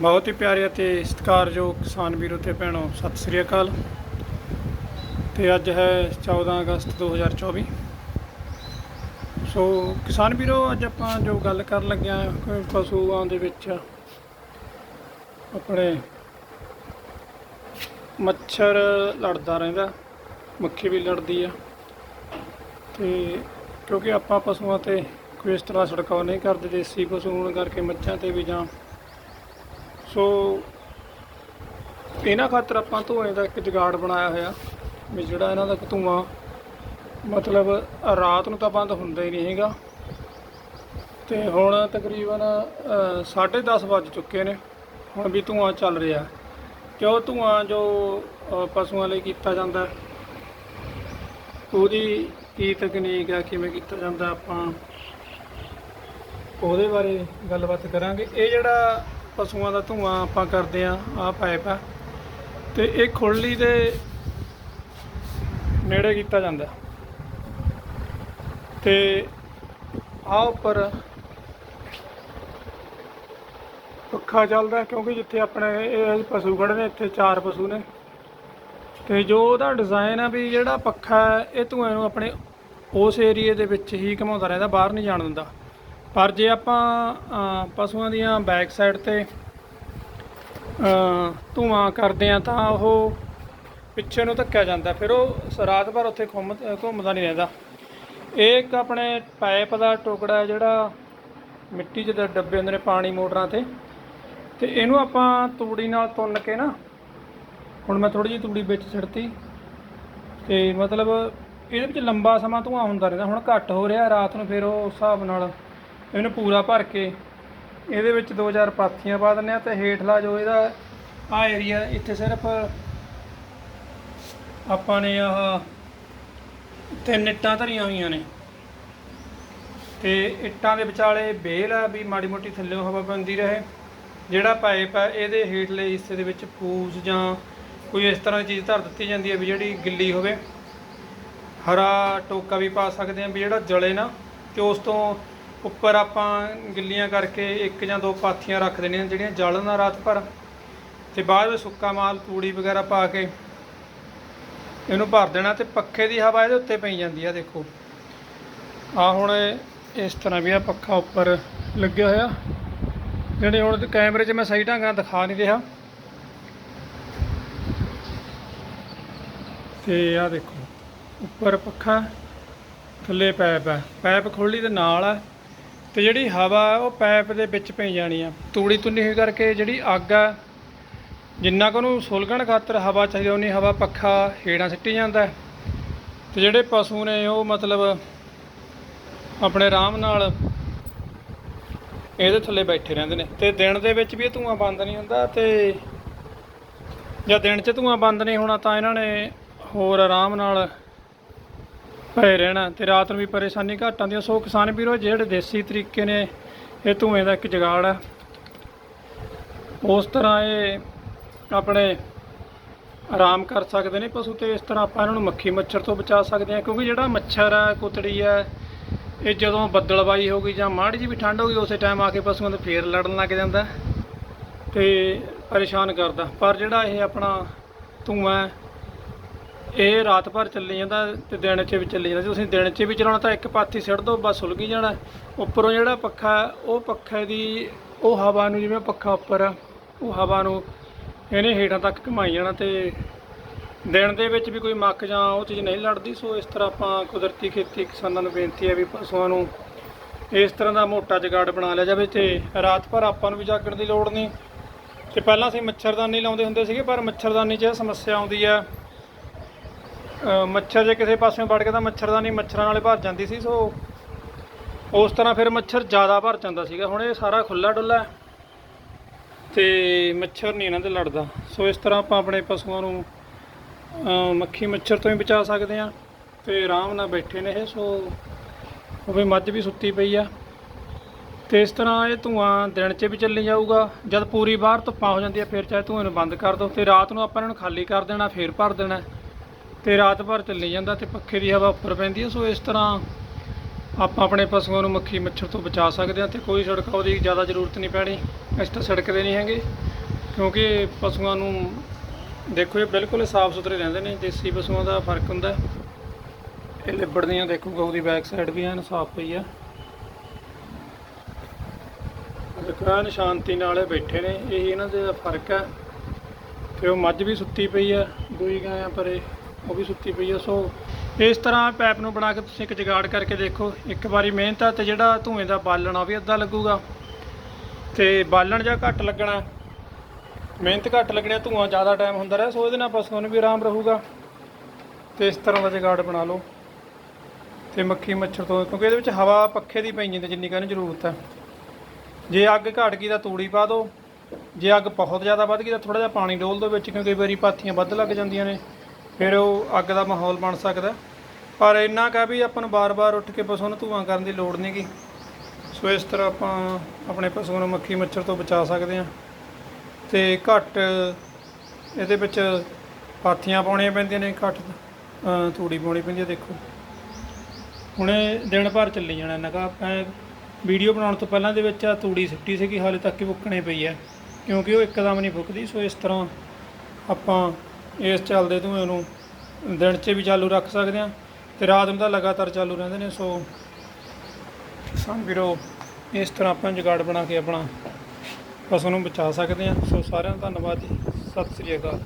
ਬਹੁਤ ਹੀ ਪਿਆਰੇ ਅਤੇ ਸਤਿਕਾਰਯੋਗ ਕਿਸਾਨ ਵੀਰੋ ਤੇ ਭੈਣੋ, ਸਤਿ ਸ੍ਰੀ ਅਕਾਲ। ਤੇ ਅੱਜ ਹੈ 14 ਅਗਸਤ 2024 ਸੋ ਕਿਸਾਨ ਵੀਰੋ, ਅੱਜ ਆਪਾਂ ਜੋ ਗੱਲ ਕਰਨ ਲੱਗੇ ਹਾਂ ਪਸ਼ੂਆਂ ਦੇ ਵਿੱਚ ਆਪਣੇ ਮੱਛਰ ਲੜਦਾ ਰਹਿੰਦਾ, ਮੱਖੀ ਵੀ ਲੜਦੀ ਆ। ਤੇ ਕਿਉਂਕਿ ਆਪਾਂ ਪਸ਼ੂਆਂ ਤੇ ਕੋਈ ਇਸ ਤਰ੍ਹਾਂ ਛਿੜਕਾਅ ਨਹੀਂ ਕਰਦੇ, ਦੇਸੀ ਪਸ਼ੂ ਹੋਣ ਕਰਕੇ ਮੱਝਾਂ ਤੇ ਵੀ ਜਾਂ ਸੋ ਇਹਨਾਂ ਖਾਤਰ ਆਪਾਂ ਧੂਏ ਦਾ ਇੱਕ ਜੁਗਾੜ ਬਣਾਇਆ ਹੋਇਆ ਵੀ ਜਿਹੜਾ ਇਹਨਾਂ ਦਾ ਧੂਆਂ, ਮਤਲਬ ਰਾਤ ਨੂੰ ਤਾਂ ਬੰਦ ਹੁੰਦਾ ਹੀ ਨਹੀਂ ਹੈਗਾ ਤੇ ਹੁਣ ਤਕਰੀਬਨ 10:30 ਵੱਜ ਚੁੱਕੇ ਨੇ, ਹੁਣ ਵੀ ਧੂਆਂ ਚੱਲ ਰਿਹਾ। ਕਿਉਂ ਧੂਆਂ ਜੋ ਪਸ਼ੂਆਂ ਲਈ ਕੀਤਾ ਜਾਂਦਾ ਉਹਦੀ ਕੀ ਤਕਨੀਕ ਹੈ, ਕਿਵੇਂ ਕੀਤਾ ਜਾਂਦਾ ਆਪਾਂ ਉਹਦੇ ਬਾਰੇ ਗੱਲਬਾਤ ਕਰਾਂਗੇ। ਇਹ ਜਿਹੜਾ ਪਸ਼ੂਆਂ ਦਾ ਧੂਆਂ ਆਪਾਂ ਕਰਦੇ ਆ ਆ ਪਾਈਪ ਆ। ਤੇ ਇਹ ਖੁਰਲੀ ਦੇ ਨੇੜੇ ਕੀਤਾ ਜਾਂਦਾ। ਤੇ ਆ ਉੱਪਰ ਪੱਖਾ ਚੱਲਦਾ ਕਿਉਂਕਿ ਜਿੱਥੇ ਆਪਣੇ ਇਹ ਪਸ਼ੂ ਖੜੇ ਨੇ ਇੱਥੇ ਚਾਰ ਪਸ਼ੂ ਨੇ। ਤੇ ਜੋ ਉਹਦਾ ਡਿਜ਼ਾਈਨ ਆ ਵੀ ਜਿਹੜਾ ਪੱਖਾ ਹੈ, ਇਹ ਧੂਏ ਨੂੰ ਆਪਣੇ ਉਸ ਏਰੀਏ ਦੇ ਵਿੱਚ ਹੀ ਘਮਾਉਂਦਾ ਰਹਿੰਦਾ ਬਾਹਰ ਨਹੀਂ ਜਾਣ ਦਿੰਦਾ। ਪਰ ਜੇ ਆਪਾਂ ਪਸ਼ੂਆਂ ਦੀਆਂ ਬੈਕ ਸਾਈਡ ਤੇ ਅ, ਧੂਆਂ ਕਰਦੇ ਆ ਤਾਂ ਉਹ ਪਿੱਛੇ ਨੂੰ ਧੱਕਿਆ ਜਾਂਦਾ। ਫਿਰ ਉਹ ਰਾਤ ਭਰ ਉੱਥੇ ਘੁੰਮ ਘੁੰਮਦਾ ਨਹੀਂ ਰਹਿੰਦਾ। ਇਹ ਇੱਕ ਆਪਣੇ ਪਾਈਪ ਦਾ ਟੁਕੜਾ ਜਿਹੜਾ ਮਿੱਟੀ 'ਚ ਡੱਬੇ ਹੁੰਦੇ ਨੇ ਪਾਣੀ ਮੋਟਰਾਂ ਤੇ। ਤੇ ਇਹਨੂੰ ਆਪਾਂ ਤੂੜੀ ਨਾਲ ਤੁੰਨ ਕੇ ਨਾ ਹੁਣ ਮੈਂ ਥੋੜੀ ਜਿਹੀ ਤੂੜੀ ਵਿੱਚ ਛੱਡਤੀ ਤੇ ਮਤਲਬ ਇਹਦੇ ਵਿੱਚ ਲੰਬਾ ਸਮਾਂ ਧੂਆਂ ਹੁੰਦਾ ਰਹਿੰਦਾ। ਹੁਣ ਘੱਟ ਹੋ ਰਿਹਾ ਰਾਤ ਨੂੰ ਫਿਰ ਉਹ ਉਸ ਹਿਸਾਬ ਨਾਲ ਇਹਨੂੰ ਪੂਰਾ ਭਰ ਕੇ ਇਹਦੇ ਵਿੱਚ 2000 ਪਾਥੀਆਂ ਪਾ ਦਿੰਦੇ ਆ ਤੇ ਹੇਠਲਾ ਜੋ ਇਹਦਾ ਆ ਏਰੀਆ ਇੱਥੇ ਸਿਰਫ ਆਪਾਂ ਨੇ ਆਹ ਤਿੰਨ ਇੱਟਾਂ ਧਰੀਆਂ ਹੋਈਆਂ ਨੇ। ਤੇ ਇੱਟਾਂ ਦੇ ਵਿਚਾਲੇ ਬੇਲ ਆ ਵੀ ਮਾੜੀ ਮੋਟੀ ਥੱਲੇ ਹਵਾ ਪੈਂਦੀ ਰਹੇ, ਜਿਹੜਾ ਪਾਈਪ ਆ ਇਹਦੇ ਹੇਠਲੇ ਹਿੱਸੇ ਦੇ ਵਿੱਚ ਫੂਸ ਜਾਂ ਕੋਈ ਇਸ ਤਰ੍ਹਾਂ ਦੀ ਚੀਜ਼ ਧਰ ਦਿੱਤੀ ਜਾਂਦੀ ਹੈ ਵੀ ਜਿਹੜੀ ਗਿੱਲੀ ਹੋਵੇ। ਹਰਾ ਟੋਕਾ ਵੀ ਪਾ ਸਕਦੇ ਹਾਂ ਵੀ ਜਿਹੜਾ ਜਲੇ ਨਾ ਤੇ ਉਸ ਤੋਂ ਉੱਪਰ ਆਪਾਂ ਗਿੱਲੀਆਂ ਕਰਕੇ ਇੱਕ ਜਾਂ ਦੋ ਪਾਥੀਆਂ ਰੱਖ ਦੇਣੀਆਂ ਜਿਹੜੀਆਂ ਜਲਣ ਰਾਤ ਭਰ ਤੇ ਬਾਅਦ ਵਿੱਚ ਸੁੱਕਾ ਮਾਲ, ਤੂੜੀ ਵਗੈਰਾ ਪਾ ਕੇ ਇਹਨੂੰ ਭਰ ਦੇਣਾ ਤੇ ਪੱਖੇ ਦੀ ਹਵਾ ਇਹਦੇ ਉੱਤੇ ਪਈ ਜਾਂਦੀ ਆ ਦੇਖੋ। ਆ ਹੁਣ ਇਸ ਤਰ੍ਹਾਂ ਵੀ ਆ ਪੱਖਾ ਉੱਪਰ ਲੱਗਿਆ ਹੋਇਆ। ਜਿਹੜੇ ਹੁਣ ਕੈਮਰੇ 'ਚ ਮੈਂ ਸਹੀ ਢੰਗ ਨਾਲ ਦਿਖਾ ਨਹੀਂ ਰਿਹਾ। ਤੇ ਆ ਦੇਖੋ, ਉੱਪਰ ਪੱਖਾ ਥੱਲੇ ਪੈਪ ਹੈ ਪੈਪ ਖੋਲੀ ਦੇ ਨਾਲ ਹੈ ਤੇ ਜਿਹੜੀ ਹਵਾ ਉਹ ਪੈਪ ਦੇ ਵਿੱਚ ਪਈ ਜਾਣੀ ਆ। ਤੂੜੀ ਤੁੰਨੀ ਹੋਈ ਕਰਕੇ ਜਿਹੜੀ ਅੱਗ ਆ, ਜਿੰਨਾ ਕੁ ਉਹਨੂੰ ਸੁਲਗਣ ਖਾਤਰ ਹਵਾ ਚਾਹੀਦੀ ਉਨੀ ਹਵਾ ਪੱਖਾ ਹੇਠਾਂ ਸਿੱਟੀ ਜਾਂਦਾ ਹੈ। ਤੇ ਜਿਹੜੇ ਪਸ਼ੂ ਨੇ ਉਹ ਮਤਲਬ ਆਪਣੇ ਆਰਾਮ ਨਾਲ ਇਹਦੇ ਥੱਲੇ ਬੈਠੇ ਰਹਿੰਦੇ ਨੇ। ਤੇ ਦਿਨ ਦੇ ਵਿੱਚ ਵੀ ਇਹ ਧੂਆਂ ਬੰਦ ਨਹੀਂ ਹੁੰਦਾ ਤੇ ਜਾਂ ਦਿਨ 'ਚ ਧੂਆਂ ਬੰਦ ਨਹੀਂ ਹੋਣਾ ਤਾਂ ਇਹਨਾਂ ਨੇ ਹੋਰ ਆਰਾਮ ਨਾਲ ਪਏ ਰਹਿਣਾ ਤੇ ਰਾਤ ਨੂੰ ਵੀ ਪਰੇਸ਼ਾਨੀ ਘੱਟ ਆਉਂਦੀ ਆ। ਸੋ ਕਿਸਾਨ ਵੀਰੋ, ਜਿਹੜੇ ਦੇਸੀ ਤਰੀਕੇ ਨੇ, ਇਹ ਧੂਏ ਦਾ ਇੱਕ ਜਗਾੜ ਹੈ ਉਸ ਤਰ੍ਹਾਂ ਇਹ ਆਪਣੇ ਆਰਾਮ ਕਰ ਸਕਦੇ ਨੇ ਪਸ਼ੂ ਤੇ, ਇਸ ਤਰ੍ਹਾਂ ਆਪਾਂ ਇਹਨਾਂ ਨੂੰ ਮੱਖੀ ਮੱਛਰ ਤੋਂ ਬਚਾ ਸਕਦੇ ਹਾਂ, ਕਿਉਂਕਿ ਜਿਹੜਾ ਮੱਛਰ ਹੈ ਕੁਤੜੀ ਹੈ ਇਹ ਜਦੋਂ ਬੱਦਲਬਾਈ ਹੋ ਗਈ ਜਾਂ ਮਾੜੀ ਜਿਹੀ ਵੀ ਠੰਡ ਹੋ ਗਈ, ਉਸੇ ਟਾਈਮ ਆ ਕੇ ਪਸ਼ੂਆਂ ਦੇ ਫੇਰ ਲੜਨ ਲੱਗ ਜਾਂਦਾ ਤੇ ਪਰੇਸ਼ਾਨ ਕਰਦਾ। ਪਰ ਜਿਹੜਾ ਇਹ ਆਪਣਾ ਧੂਆਂ ਇਹ ਰਾਤ ਭਰ ਚੱਲੀ ਜਾਂਦਾ ਤੇ ਦਿਨ 'ਚ ਵੀ ਚੱਲੀ ਜਾਂਦਾ। ਜੇ ਤੁਸੀਂ ਦਿਨ 'ਚ ਵੀ ਚਲਾਉਣਾ ਤਾਂ ਇੱਕ ਪਾਥੀ ਸਿੱਟ ਦੋ, ਬਸ ਸੁਲਗੀ ਜਾਣਾ। ਉੱਪਰੋਂ ਜਿਹੜਾ ਪੱਖਾ, ਉਹ ਪੱਖੇ ਦੀ, ਉਹ ਹਵਾ ਨੂੰ ਜਿਵੇਂ ਪੱਖਾ ਉੱਪਰ ਆ ਉਹ ਹਵਾ ਨੂੰ ਇਹਨੇ ਹੇਠਾਂ ਤੱਕ ਘਮਾਈ ਜਾਣਾ ਤੇ ਦਿਨ ਦੇ ਵਿੱਚ ਵੀ ਕੋਈ ਮੱਕ ਜਾਂ ਉਹ ਚੀਜ਼ ਨਹੀਂ ਲੜਦੀ। ਸੋ ਇਸ ਤਰ੍ਹਾਂ ਆਪਾਂ ਕੁਦਰਤੀ ਖੇਤੀ ਕਿਸਾਨਾਂ ਨੂੰ ਬੇਨਤੀ ਹੈ ਵੀ ਪਸ਼ੂਆਂ ਨੂੰ ਇਸ ਤਰ੍ਹਾਂ ਦਾ ਮੋਟਾ ਜਗਾੜ ਬਣਾ ਲਿਆ ਜਾਵੇ ਤੇ ਰਾਤ ਭਰ ਆਪਾਂ ਨੂੰ ਵੀ ਜਾਗਣ ਦੀ ਲੋੜ ਨਹੀਂ। ਤੇ ਪਹਿਲਾਂ ਅਸੀਂ ਮੱਛਰਦਾਨੀ ਲਾਉਂਦੇ ਹੁੰਦੇ ਸੀਗੇ, ਪਰ ਮੱਛਰਦਾਨੀ 'ਚ ਇਹ ਸਮੱਸਿਆ ਆਉਂਦੀ ਹੈ ਮੱਛਰ ਜੇ ਕਿਸੇ ਪਾਸਿਓਂ ਵੜ ਕੇ ਤਾਂ ਮੱਛਰਦਾਨੀ ਮੱਛਰਾਂ ਨਾਲੇ ਭਰ ਜਾਂਦੀ ਸੀ, ਸੋ ਉਸ ਤਰ੍ਹਾਂ ਫਿਰ ਮੱਛਰ ਜ਼ਿਆਦਾ ਭਰ ਜਾਂਦਾ ਸੀਗਾ। ਹੁਣ ਇਹ ਸਾਰਾ ਖੁੱਲਾ ਡੁੱਲਾ ਹੈ ਤੇ ਮੱਛਰ ਨਹੀਂ ਇਹਨਾਂ ਤੇ ਲੜਦਾ। ਸੋ ਇਸ ਤਰ੍ਹਾਂ ਆਪਾਂ ਆਪਣੇ ਪਸ਼ੂਆਂ ਨੂੰ ਮੱਖੀ ਮੱਛਰ ਤੋਂ ਹੀ ਬਚਾ ਸਕਦੇ ਹਾਂ ਤੇ ਆਰਾਮ ਨਾਲ ਬੈਠੇ ਨੇ ਇਹ, ਸੋ ਉਹ ਵੀ ਮੱਝ ਵੀ ਸੁੱਤੀ ਪਈ ਆ। ਤੇ ਇਸ ਤਰ੍ਹਾਂ ਇਹ ਧੂਆਂ ਦਿਨ 'ਚ ਵੀ ਚੱਲੀ ਜਾਊਗਾ। ਜਦ ਪੂਰੀ ਬਾਹਰ ਧੁੱਪਾਂ ਹੋ ਜਾਂਦੀ ਹੈ ਫਿਰ ਚਾਹੇ ਧੂਏ ਨੂੰ ਬੰਦ ਕਰ ਦਿਓ ਤੇ ਰਾਤ ਨੂੰ ਆਪਾਂ ਇਹਨਾਂ ਨੂੰ ਖਾਲੀ ਕਰ ਦੇਣਾ, ਫਿਰ ਭਰ ਦੇਣਾ। ਤੇ ਰਾਤ ਭਰ ਚੱਲੀ ਜਾਂਦਾ ਤੇ ਪੱਖੇ ਦੀ ਹਵਾ ਉੱਪਰ ਪੈਂਦੀ ਹੈ ਸੋ ਇਸ ਤਰ੍ਹਾਂ ਆਪਾਂ ਆਪਣੇ ਪਸ਼ੂਆਂ ਨੂੰ ਮੱਖੀ ਮੱਛਰ ਤੋਂ ਬਚਾ ਸਕਦੇ ਹਾਂ ਤੇ ਕੋਈ ਛਿੜਕਾਅ ਦੀ ਜ਼ਿਆਦਾ ਜ਼ਰੂਰਤ ਨਹੀਂ ਪੈਣੀ, ਅਸੀਂ ਤਾਂ ਸੜਕਦੇ ਨਹੀਂ ਹੈਗੇ, ਕਿਉਂਕਿ ਪਸ਼ੂਆਂ ਨੂੰ ਦੇਖੋ ਇਹ ਬਿਲਕੁਲ ਸਾਫ਼ ਸੁਥਰੇ ਰਹਿੰਦੇ ਨੇ, ਦੇਸੀ ਪਸ਼ੂਆਂ ਦਾ ਫ਼ਰਕ ਹੁੰਦਾ। ਇਹ ਲਿਬੜਦੀਆਂ ਦੇਖੋ, ਗਊ ਦੀ ਬੈਕ ਸਾਈਡ ਵੀ ਐਨ ਸਾਫ਼ ਪਈ ਆ। ਦੇਖੋ, ਐਨ ਸ਼ਾਂਤੀ ਨਾਲ ਬੈਠੇ ਨੇ, ਇਹ ਇਹਨਾਂ ਦੇ ਫ਼ਰਕ ਹੈ ਤੇ ਉਹ ਮੱਝ ਵੀ ਸੁੱਤੀ ਪਈ ਆ, ਦੂਈ ਗਾਂ ਆ ਪਰੇ। ਉਹ ਵੀ ਸੁੱਤੀ ਪਈ ਹੈ ਸੋ ਇਸ ਤਰ੍ਹਾਂ ਪੈਪ ਨੂੰ ਬਣਾ ਕੇ ਤੁਸੀਂ ਇੱਕ ਜਗਾੜ ਕਰਕੇ ਦੇਖੋ। ਇੱਕ ਵਾਰੀ ਮਿਹਨਤ ਆ ਤੇ ਜਿਹੜਾ ਧੂਏ ਦਾ ਬਾਲਣ ਆ ਉਹ ਵੀ ਅੱਧਾ ਲੱਗੂਗਾ। ਤੇ ਬਾਲਣ ਜਾਂ ਘੱਟ ਲੱਗਣਾ ਮਿਹਨਤ ਘੱਟ ਲੱਗਣੀ ਆ, ਧੂਆਂ ਜ਼ਿਆਦਾ ਟਾਈਮ ਹੁੰਦਾ ਰਿਹਾ ਸੋ ਇਹਦੇ ਨਾਲ ਪਸ਼ੂਆਂ ਨੂੰ ਵੀ ਆਰਾਮ ਰਹੂਗਾ। ਤੇ ਇਸ ਤਰ੍ਹਾਂ ਦਾ ਜਗਾੜ ਬਣਾ ਲਓ। ਤੇ ਮੱਖੀ ਮੱਛਰ ਤੋਂ ਕਿਉਂਕਿ ਇਹਦੇ ਵਿੱਚ ਹਵਾ ਪੱਖੇ ਦੀ ਪਈ ਜਾਂਦੀ ਜਿੰਨੀ ਕਹਿੰਦੇ ਜ਼ਰੂਰਤ ਹੈ ਜੇ ਅੱਗ ਘਟ ਗਈ ਤਾਂ ਤੂੜੀ ਪਾ ਦਿਓ। ਜੇ ਅੱਗ ਬਹੁਤ ਜ਼ਿਆਦਾ ਵੱਧ ਗਈ ਤਾਂ ਥੋੜਾ ਜਿਹਾ ਪਾਣੀ ਡੋਲ ਦਿਓ ਵਿੱਚ ਕਿਉਂਕਿ ਕਈ ਵਾਰੀ ਪਾਥੀਆਂ ਵੱਧ ਲੱਗ ਜਾਂਦੀਆਂ ਨੇ। ਫਿਰ ਉਹ ਅੱਗ ਦਾ ਮਾਹੌਲ ਬਣ ਸਕਦਾ। ਪਰ ਇੰਨਾ ਕਾ ਵੀ ਆਪਾਂ ਨੂੰ ਬਾਰ-ਬਾਰ ਉੱਠ ਕੇ ਪਸ਼ੂ ਨੂੰ ਧੂਆਂ ਕਰਨ ਦੀ ਲੋੜ ਨਹੀਂਗੀ ਸੋ ਇਸ ਤਰ੍ਹਾਂ ਆਪਾਂ ਆਪਣੇ ਪਸ਼ੂਆਂ ਨੂੰ ਮੱਖੀ ਮੱਛਰ ਤੋਂ ਬਚਾ ਸਕਦੇ ਹਾਂ। ਤੇ ਘੱਟ ਇਹਦੇ ਵਿੱਚ ਪਾਥੀਆਂ ਪਾਉਣੀਆਂ ਪੈਂਦੀਆਂ ਨੇ ਘੱਟ ਅ, ਤੂੜੀ ਪਾਉਣੀ ਪੈਂਦੀ ਹੈ ਦੇਖੋ। ਹੁਣੇ ਦਿਨ ਭਰ ਚੱਲੀ ਜਾਣਾ ਨਗਾ ਮੈਂ ਵੀਡੀਓ ਬਣਾਉਣ ਤੋਂ ਪਹਿਲਾਂ ਦੇ ਵਿੱਚ ਆ ਤੂੜੀ ਸਿੱਟੀ ਸੀਗੀ ਹਾਲੇ ਤੱਕ ਹੀ ਫੁੱਕਣੇ ਪਈ ਹੈ। ਕਿਉਂਕਿ ਉਹ ਇੱਕਦਮ ਨਹੀਂ ਫੁੱਕਦੀ। ਸੋ ਇਸ ਤਰ੍ਹਾਂ ਆਪਾਂ ਇਸ ਚੱਲਦੇ ਧੂਏ ਨੂੰ ਦਿਨ 'ਚ ਵੀ ਚਾਲੂ ਰੱਖ ਸਕਦੇ ਹਾਂ ਤੇ ਰਾਤ ਨੂੰ ਤਾਂ ਲਗਾਤਾਰ ਚਾਲੂ ਰਹਿੰਦੇ ਨੇ, ਸੋ ਕਿਸਾਨ ਵੀਰੋ ਇਸ ਤਰ੍ਹਾਂ ਆਪਾਂ ਜੁਗਾੜ ਬਣਾ ਕੇ ਆਪਣਾ ਪਸ਼ੂ ਨੂੰ ਬਚਾ ਸਕਦੇ ਹਾਂ ਸੋ ਸਾਰਿਆਂ ਦਾ ਧੰਨਵਾਦ ਜੀ। ਸਤਿ ਸ੍ਰੀ ਅਕਾਲ।